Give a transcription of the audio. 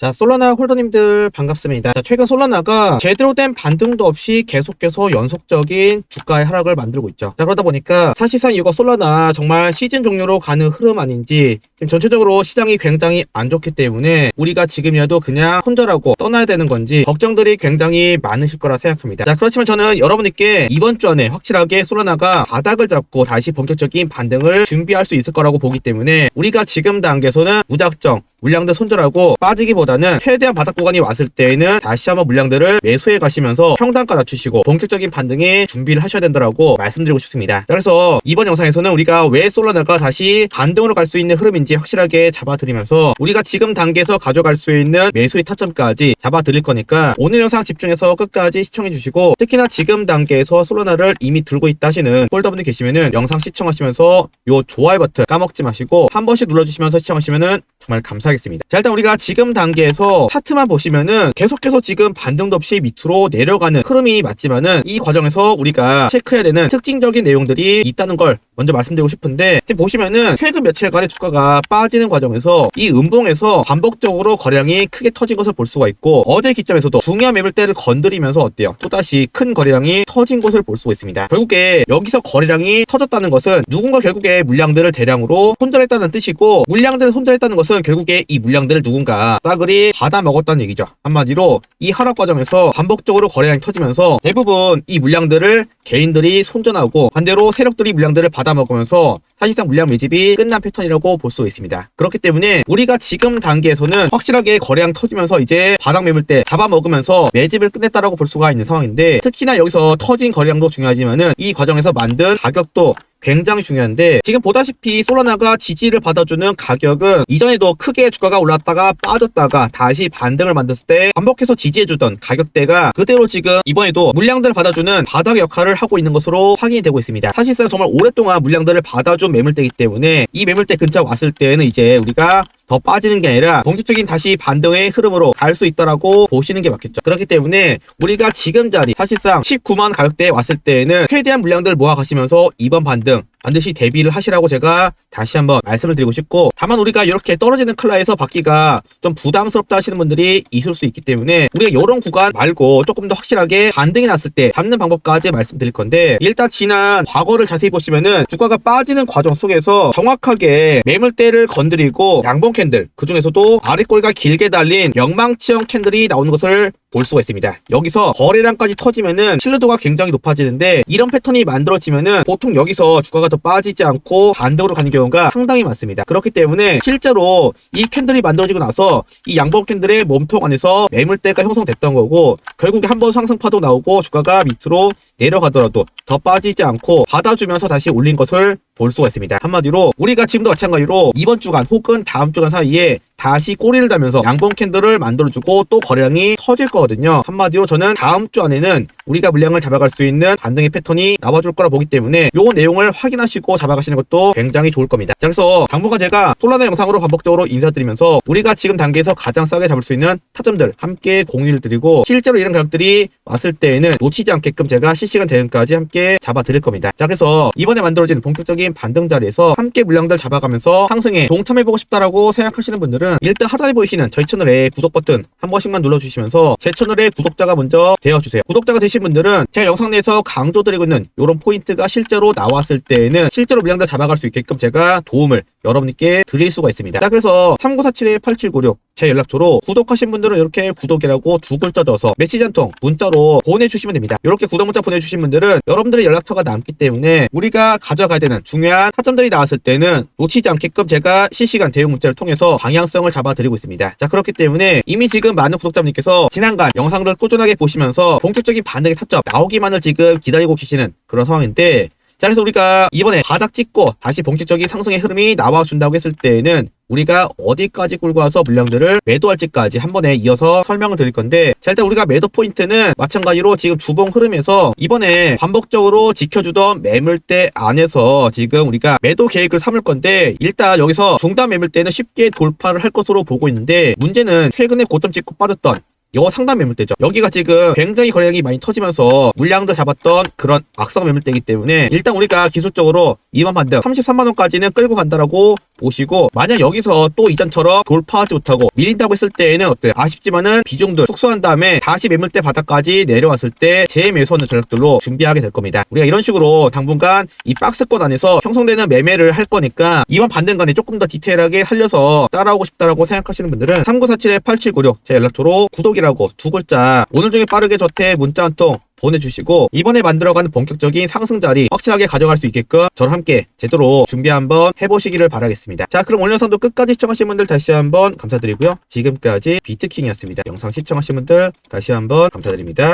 자, 솔라나 홀더님들 반갑습니다. 자, 최근 솔라나가 제대로 된 반등도 없이 계속해서 연속적인 주가의 하락을 만들고 있죠. 자, 그러다 보니까 사실상 이거 솔라나 정말 시즌 종료로 가는 흐름 아닌지 전체적으로 시장이 굉장히 안 좋기 때문에 우리가 지금이라도 그냥 손절하고 떠나야 되는 건지 걱정들이 굉장히 많으실 거라 생각합니다. 자, 그렇지만 저는 여러분들께 이번 주 안에 확실하게 솔라나가 바닥을 잡고 다시 본격적인 반등을 준비할 수 있을 거라고 보기 때문에 우리가 지금 단계에서는 무작정 물량들 손절하고 빠지기보다 는 최대한 바닥 구간이 왔을 때에는 다시 한번 물량들을 매수해 가시면서 평단가 낮추시고 본격적인 반등에 준비를 하셔야 된다라고 말씀드리고 싶습니다. 자, 그래서 이번 영상에서는 우리가 왜 솔라나가 다시 반등으로 갈 수 있는 흐름인지 확실하게 잡아드리면서 우리가 지금 단계에서 가져갈 수 있는 매수의 타점까지 잡아드릴 거니까 오늘 영상 집중해서 끝까지 시청해 주시고 특히나 지금 단계에서 솔라나를 이미 들고 있다 하시는 홀더분들 계시면은 영상 시청하시면서 요 좋아요 버튼 까먹지 마시고 한 번씩 눌러주시면서 시청하시면은 정말 감사하겠습니다. 자, 일단 우리가 지금 단계에서 차트만 보시면은 계속해서 지금 반등도 없이 밑으로 내려가는 흐름이 맞지만은 이 과정에서 우리가 체크해야 되는 특징적인 내용들이 있다는 걸 먼저 말씀드리고 싶은데 지금 보시면은 최근 며칠간의 주가가 빠지는 과정에서 이 음봉에서 반복적으로 거래량이 크게 터진 것을 볼 수가 있고 어제 기점에서도 중요한 매물대를 건드리면서 어때요? 또다시 큰 거래량이 터진 것을 볼 수가 있습니다. 결국에 여기서 거래량이 터졌다는 것은 누군가 결국에 물량들을 대량으로 손절했다는 뜻이고 물량들을 손절했다는 것은 결국에 이 물량들을 누군가 싸그리 받아 먹었다는 얘기죠. 한마디로 이 하락 과정에서 반복적으로 거래량이 터지면서 대부분 이 물량들을 개인들이 손전하고 반대로 세력들이 물량들을 받아 먹으면서 사실상 물량 매집이 끝난 패턴이라고 볼 수 있습니다. 그렇기 때문에 우리가 지금 단계에서는 확실하게 거래량 터지면서 이제 바닥 매물대 잡아먹으면서 매집을 끝냈다라고 볼 수가 있는 상황인데 특히나 여기서 터진 거래량도 중요하지만은 이 과정에서 만든 가격도 굉장히 중요한데 지금 보다시피 솔라나가 지지를 받아주는 가격은 이전에도 크게 주가가 올랐다가 빠졌다가 다시 반등을 만들었을 때 반복해서 지지해주던 가격대가 그대로 지금 이번에도 물량들을 받아주는 바닥의 역할을 하고 있는 것으로 확인이 되고 있습니다. 사실상 정말 오랫동안 물량들을 받아준 매물대이기 때문에 이 매물대 근처 왔을 때는 이제 우리가 더 빠지는 게 아니라 본격적인 다시 반등의 흐름으로 갈 수 있다라고 보시는 게 맞겠죠. 그렇기 때문에 우리가 지금 자리 사실상 19만 가격대에 왔을 때에는 최대한 물량들을 모아 가시면서 이번 반등 반드시 대비를 하시라고 제가 다시 한번 말씀을 드리고 싶고 다만 우리가 이렇게 떨어지는 클라에서 받기가 좀 부담스럽다 하시는 분들이 있을 수 있기 때문에 우리가 이런 구간 말고 조금 더 확실하게 반등이 났을 때 잡는 방법까지 말씀드릴 건데 일단 지난 과거를 자세히 보시면은 주가가 빠지는 과정 속에서 정확하게 매물대를 건드리고 양봉 캔들 그 중에서도 아랫꼬리가 길게 달린 영망치형 캔들이 나오는 것을 볼 수가 있습니다. 여기서 거래량까지 터지면은 신뢰도가 굉장히 높아지는데 이런 패턴이 만들어지면은 보통 여기서 주가가 더 빠지지 않고 반대로 가는 경우가 상당히 많습니다. 그렇기 때문에 실제로 이 캔들이 만들어지고 나서 이 양봉 캔들의 몸통 안에서 매물대가 형성됐던 거고 결국에 한 번 상승파도 나오고 주가가 밑으로 내려가더라도 더 빠지지 않고 받아주면서 다시 올린 것을 볼 수가 있습니다. 한마디로 우리가 지금도 마찬가지로 이번 주간 혹은 다음 주간 사이에 다시 꼬리를 달면서 양봉 캔들을 만들어주고 또 거래량이 터질 거거든요. 한마디로 저는 다음 주 안에는 우리가 물량을 잡아갈 수 있는 반등의 패턴이 나와줄 거라 보기 때문에 요 내용을 확인하시고 잡아가시는 것도 굉장히 좋을 겁니다. 자, 그래서 당분간 제가 솔라나 영상으로 반복적으로 인사드리면서 우리가 지금 단계에서 가장 싸게 잡을 수 있는 타점들 함께 공유를 드리고 실제로 이런 가격들이 왔을 때에는 놓치지 않게끔 제가 실시간 대응까지 함께 잡아드릴 겁니다. 자, 그래서 이번에 만들어진 본격적인 반등 자리에서 함께 물량들 잡아가면서 상승에 동참해보고 싶다라고 생각하시는 분들은 일단 하단에 보이시는 저희 채널의 구독 버튼 한 번씩만 눌러주시면서 제 채널의 구독자가 먼저 되어주세요. 구독자가 되신 분들은 제가 영상 내에서 강조드리고 있는 이런 포인트가 실제로 나왔을 때에는 실제로 물량들 잡아갈 수 있게끔 제가 도움을 여러분께 드릴 수가 있습니다. 자, 그래서 3947-8796 제 연락처로 구독하신 분들은 이렇게 구독이라고 두 글자 넣어서 메시지 한 통 문자로 보내주시면 됩니다. 이렇게 구독 문자 보내주신 분들은 여러분들의 연락처가 남기 때문에 우리가 가져가야 되는 중요한 타점들이 나왔을 때는 놓치지 않게끔 제가 실시간 대응 문자를 통해서 방향성을 잡아드리고 있습니다. 자 그렇기 때문에 이미 지금 많은 구독자분들께서 지난간 영상들 꾸준하게 보시면서 본격적인 반등의 타점 나오기만을 지금 기다리고 계시는 그런 상황인데 자, 그래서 우리가 이번에 바닥 찍고 다시 본격적인 상승의 흐름이 나와준다고 했을 때에는 우리가 어디까지 끌고 와서 물량들을 매도할지까지 한 번에 이어서 설명을 드릴 건데 자 일단 우리가 매도 포인트는 마찬가지로 지금 주봉 흐름에서 이번에 반복적으로 지켜주던 매물대 안에서 지금 우리가 매도 계획을 삼을 건데 일단 여기서 중단 매물대는 쉽게 돌파를 할 것으로 보고 있는데 문제는 최근에 고점 찍고 빠졌던 요 상단 매물대죠. 여기가 지금 굉장히 거래량이 많이 터지면서 물량도 잡았던 그런 악성 매물대이기 때문에 일단 우리가 기술적으로 2만 반등 33만 원까지는 끌고 간다라고 보시고 만약 여기서 또 이전처럼 돌파하지 못하고 밀린다고 했을 때에는 어때 아쉽지만은 비중들 축소한 다음에 다시 매물대 바닥까지 내려왔을 때 재매수하는 전략들로 준비하게 될 겁니다. 우리가 이런 식으로 당분간 이 박스권 안에서 형성되는 매매를 할 거니까 이번 반등간에 조금 더 디테일하게 살려서 따라오고 싶다라고 생각하시는 분들은 3947-8796 제 연락처로 구독이라고 두 글자 오늘 중에 빠르게 저태 문자 한 통 보내주시고 이번에 만들어가는 본격적인 상승 자리 확실하게 가져갈 수 있게끔 저랑 함께 제대로 준비 한번 해보시기를 바라겠습니다. 자 그럼 오늘 영상도 끝까지 시청하신 분들 다시 한번 감사드리고요. 지금까지 비트킹이었습니다. 영상 시청하신 분들 다시 한번 감사드립니다.